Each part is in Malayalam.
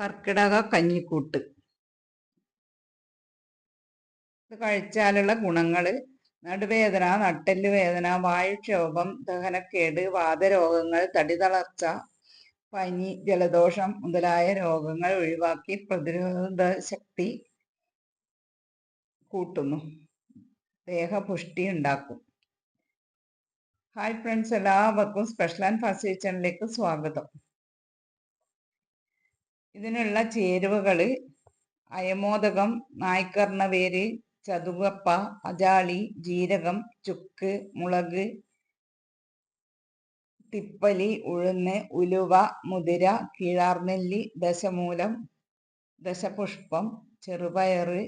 കർക്കിടക കഞ്ഞിക്കൂട്ട്. ഇത് കഴിച്ചാലുള്ള ഗുണങ്ങൾ നടുവേദന നട്ടെല്ല് വേദന വായുക്ഷോഭം ദഹനക്കേട് വാതരോഗങ്ങൾ തടിതളർച്ച പനി ജലദോഷം മുതലായ രോഗങ്ങൾ ഒഴിവാക്കി പ്രതിരോധ ശക്തി കൂട്ടുന്നു. ദേഹപുഷ്ടി ഉണ്ടാക്കും. ഹായ് ഫ്രണ്ട്സ് എല്ലാവർക്കും സ്പെഷ്യൽ ആൻഡ് ഫാസ്റ്റ് കിച്ചണിലേക്ക് സ്വാഗതം. ഇതിനുള്ള ചേരുവകൾ അയമോദകം നായ്ക്കർണവേര് ചതുവപ്പ അജാളി ജീരകം ചുക്ക് മുളക് തിപ്പലി ഉഴുന്ന് ഉലുവ മുതിര കീഴാർനെല്ലി ദശമൂലം ദശപുഷ്പം ചെറുപയറ്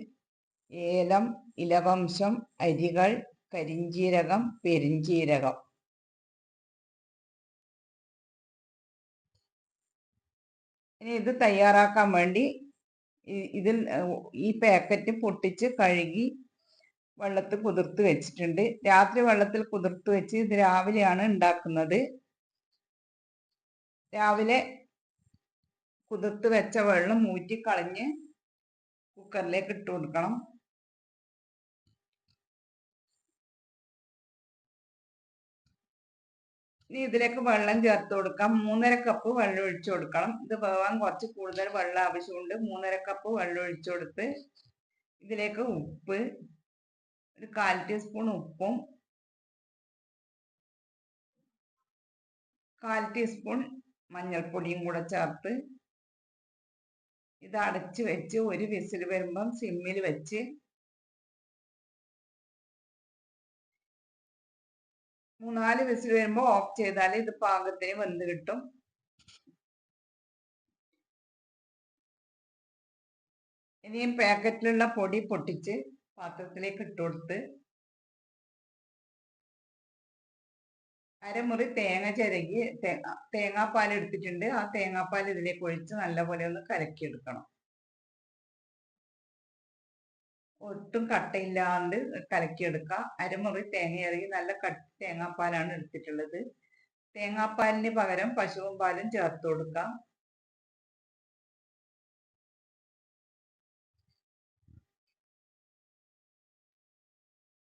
ഏലം ഇലവംശം അരികൾ കരിഞ്ചീരകം പെരിഞ്ചീരകം. ഇനി ഇത് തയ്യാറാക്കാൻ വേണ്ടി ഇതിൽ ഈ പാക്കറ്റ് പൊട്ടിച്ച് കഴുകി വെള്ളത്തിൽ കുതിർത്ത് വെച്ചിട്ടുണ്ട്. രാത്രി വെള്ളത്തിൽ കുതിർത്ത് വെച്ച് ഇത് രാവിലെയാണ് ഉണ്ടാക്കുന്നത്. രാവിലെ കുതിർത്ത് വെച്ച വെള്ളം ഊറ്റി കളഞ്ഞ് കുക്കറിലേക്ക് ഇട്ട് കൊടുക്കണം. ഇനി ഇതിലേക്ക് വെള്ളം ചേർത്ത് കൊടുക്കാം. മൂന്നര കപ്പ് വെള്ളം ഒഴിച്ചു കൊടുക്കണം. ഇത് വേവാൻ കുറച്ച് കൂടുതൽ വെള്ളം ആവശ്യമുണ്ട്. മൂന്നര കപ്പ് വെള്ളം ഒഴിച്ചു കൊടുത്ത് ഇതിലേക്ക് ഉപ്പ് ഒരു കാൽ ടീസ്പൂൺ ഉപ്പും കാൽ ടീസ്പൂൺ മഞ്ഞൾപ്പൊടിയും കൂടെ ചേർത്ത് ഇത് അടച്ച് വെച്ച് ഒരു വിസിൽ വരുമ്പം സിമ്മിൽ വെച്ച് മൂന്നാൽ വിസിൽ വരുമ്പോൾ ഓഫ് ചെയ്താൽ ഇത് പാകത്തിന് വെന്ത് കിട്ടും. ഇനിയും പാക്കറ്റിലുള്ള പൊടി പൊട്ടിച്ച് പാത്രത്തിലേക്ക് ഇട്ടുകൊടുത്ത് അരമുറി തേങ്ങ ചിരകി തേങ്ങാപ്പാൽ എടുത്തിട്ടുണ്ട്. ആ തേങ്ങാപ്പാൽ ഇതിലേക്ക് ഒഴിച്ച് നല്ലപോലെ ഒന്ന് കലക്കിയെടുക്കണം. ഒട്ടും കട്ടയില്ലാണ്ട് കലക്കിയെടുക്കുക. അരമുറി തേങ്ങ ഇറങ്ങി നല്ല കട്ടി തേങ്ങാപ്പാലാണ് എടുത്തിട്ടുള്ളത്. തേങ്ങാപ്പാലിന് പകരം പശുവും പാലും ചേർത്ത് കൊടുക്കാം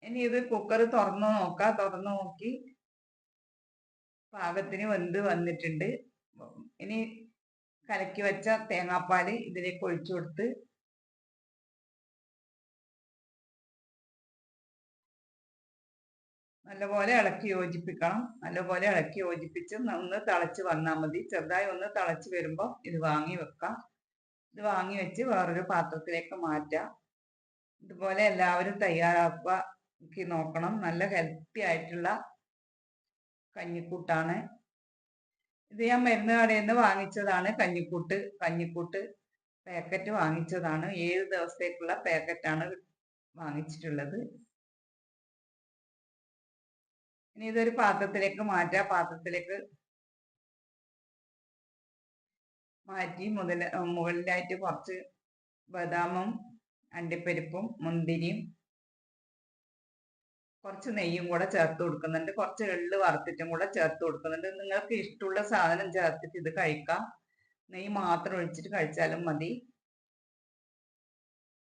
ഇനി ഇത് കുക്കർ തുറന്നു നോക്കാം തുറന്നു നോക്കി പാകത്തിന് വെന്ത് വന്നിട്ടുണ്ട്. ഇനി കലക്കി വെച്ച തേങ്ങാപ്പാൽ ഇതിലേക്ക് ഒഴിച്ചു കൊടുത്ത് നല്ലപോലെ ഇളക്കി യോജിപ്പിക്കണം. നല്ലപോലെ ഇളക്കി യോജിപ്പിച്ച് ഒന്ന് തിളച്ച് വന്നാൽ മതി. ചെറുതായി ഒന്ന് തിളച്ച് വരുമ്പോൾ ഇത് വാങ്ങി വെക്കാം. ഇത് വാങ്ങി വെച്ച് വേറൊരു പാത്രത്തിലേക്ക് മാറ്റാം ഇതുപോലെ എല്ലാവരും തയ്യാറാക്കി നോക്കണം. നല്ല ഹെൽത്തി ആയിട്ടുള്ള കഞ്ഞിക്കൂട്ടാണ്. ഇത് ഞാൻ മരുന്ന് കടയിൽ നിന്ന് വാങ്ങിച്ചതാണ്. കഞ്ഞിക്കൂട്ട് കഞ്ഞിക്കൂട്ട് പാക്കറ്റ് വാങ്ങിച്ചതാണ്. ഏഴ് ദിവസത്തേക്കുള്ള പാക്കറ്റാണ് വാങ്ങിച്ചിട്ടുള്ളത്. ഇനി ഇതൊരു പാത്രത്തിലേക്ക് മാറ്റാം. പാത്രത്തിലേക്ക് മാറ്റി മുതല മുകളിലായിട്ട് കുറച്ച് ബദാമും അണ്ടിപ്പരിപ്പും മുന്തിരിയും കുറച്ച് നെയ്യും കൂടെ ചേർത്ത് കൊടുക്കുന്നുണ്ട്. കുറച്ച് എള്ള് വറുത്തിട്ടും കൂടെ ചേർത്ത് കൊടുക്കുന്നുണ്ട്. നിങ്ങൾക്ക് ഇഷ്ടമുള്ള സാധനം ചേർത്തിട്ട് ഇത് കഴിക്കാം. നെയ്യ് മാത്രം ഒഴിച്ചിട്ട് കഴിച്ചാലും മതി.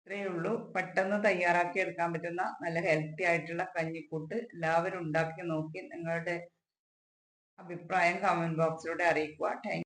ഇത്രയേ ഉള്ളൂ. പെട്ടെന്ന് തയ്യാറാക്കി എടുക്കാൻ പറ്റുന്ന നല്ല ഹെൽത്തി ആയിട്ടുള്ള കഞ്ഞിക്കൂട്ട് എല്ലാവരും ഉണ്ടാക്കി നോക്കി നിങ്ങളുടെ അഭിപ്രായം കമന്റ് ബോക്സിലൂടെ അറിയിക്കുക. താങ്ക്